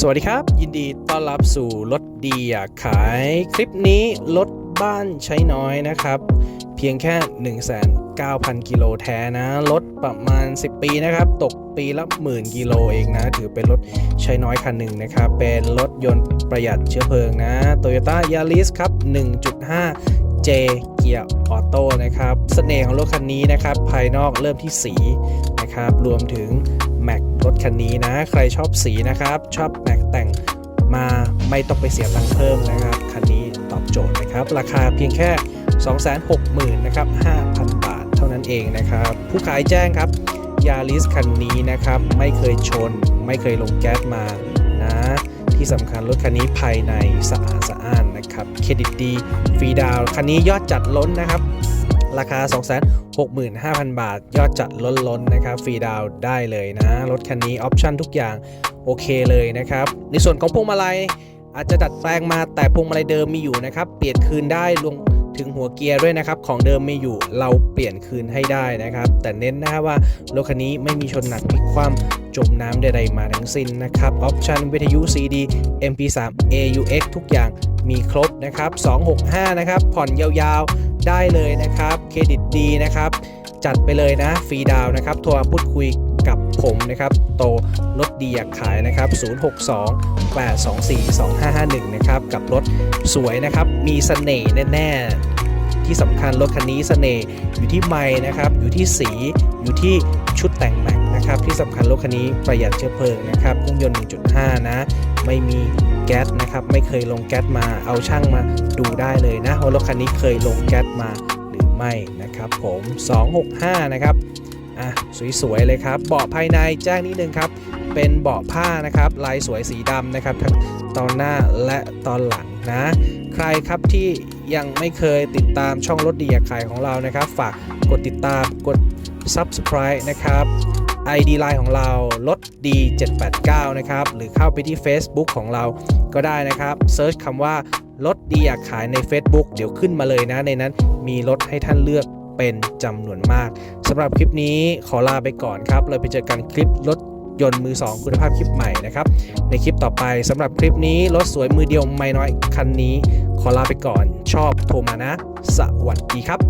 สวัสดีครับ ยินดีต้อนรับสู่รถดีอยากขายคลิปนี้รถบ้านใช้น้อยนะครับ เพียงแค่ 19,000 กิโลแท้นะรถประมาณ 10 ปีนะครับ ตกปีละหมื่นกิโลเองนะ ถือเป็นรถใช้น้อยคันหนึ่งนะครับ เป็นรถยนต์ประหยัดเชื้อเพลิงนะ Toyota Yaris ครับ 1.5 J เกียร์ออโต้นะครับเสน่ห์ของรถคันนี้นะครับ ภายนอกเริ่มที่สีนะครับ รวมถึงแม็กรถคันนี้นะ ใครชอบสีนะครับ ชอบแม็กแต่งมาไม่ต้องไปเสียตังค์เพิ่มนะครับ คันนี้ตอบโจทย์นะครับ ราคาเพียงแค่ 260,000นะครับ5,000 บาทเท่านั้นเองนะครับ ผู้ขายแจ้งครับยาริสคันนี้นะครับ ไม่เคยชน ไม่เคยลงแก๊สมานะ ที่สำคัญรถคันนี้ภายในสะอาดสะอ้านนะครับเครดิตดีฟรีดาวคันนี้ยอดจัดล้นนะครับ ราคา 265,000 บาท ยอดจัดล้นๆนๆนะครับฟรีดาวได้เลยนะ รถคันนี้ออปชั่นทุกอย่างโอเคเลยนะครับ ในส่วนของพวงมาลัยอาจจะดัดแปลงมาแต่พวงมาลัยเดิมมีอยู่นะครับ เปลี่ยนคืนได้ลง ถึงหัวเกียร์ด้วยนะครับ ของเดิมไมีอยู่เราเปลี่ยนคืนให้ได้นะครับ แต่เน้นนะครับว่ารถคันนี้ไม่มีชนหนักพลิกคว่ำจมน้ำใดๆมาทั้งสิ้นนะครับออปชั่นวิทยุ CD MP3 AUX ทุกอย่างมีครบนะครับ 265 นะครับ ผ่อนยาวๆได้เลยนะครับ เครดิตดีนะครับ จัดไปเลยนะ ฟรีดาวนะครับ โทรพูดคุย กับผมนะครับ โตรถดีอยากขายนะครับ 062 824 2551 นะครับ กับรถสวยนะครับ มีเสน่ห์แน่ๆ ที่สำคัญรถคันนี้เสน่ห์อยู่ที่ไม้นะครับ อยู่ที่สี อยู่ที่ชุดแต่งแม็กนะครับที่สำคัญรถคันนี้ประหยัดเชื้อเพลิงนะครับเครื่องยนต์ 1.5 นะ ไม่มีแก๊สนะครับ ไม่เคยลงแก๊สมา เอาช่างมาดูได้เลยนะว่ารถคันนี้เคยลงแก๊สมาหรือไม่นะครับผม 265 นะครับ อะสวยๆเลยครับ เบาะภายในแจ้งนิดนึงครับ เป็นเบาะผ้านะครับ ลายสวยสีดำนะครับทั้งตอนหน้าและตอนหลังนะ ใครครับที่ยังไม่เคยติดตามช่องรถดีอยากขายของเรานะครับ ฝากกดติดตามกด subscribe นะครับ ID Line ของเรารถดี 789 นะครับ หรือเข้าไปที่ Facebook ของเราก็ได้นะครับเซิร์ชคำว่ารถดีอยากขายใน Facebook เดี๋ยวขึ้นมาเลยนะ ในนั้นมีรถให้ท่านเลือก เป็นจำนวนมากสำหรับคลิปนี้ขอลาไปก่อนครับ เราไปเจอกันคลิปรถยนต์มือ 2 คุณภาพคลิปใหม่นะครับ ในคลิปต่อไปสำหรับคลิปนี้รถสวยมือเดียวไม่น้อยคันนี้ ขอลาไปก่อนชอบโทรมานะ สวัสดีครับ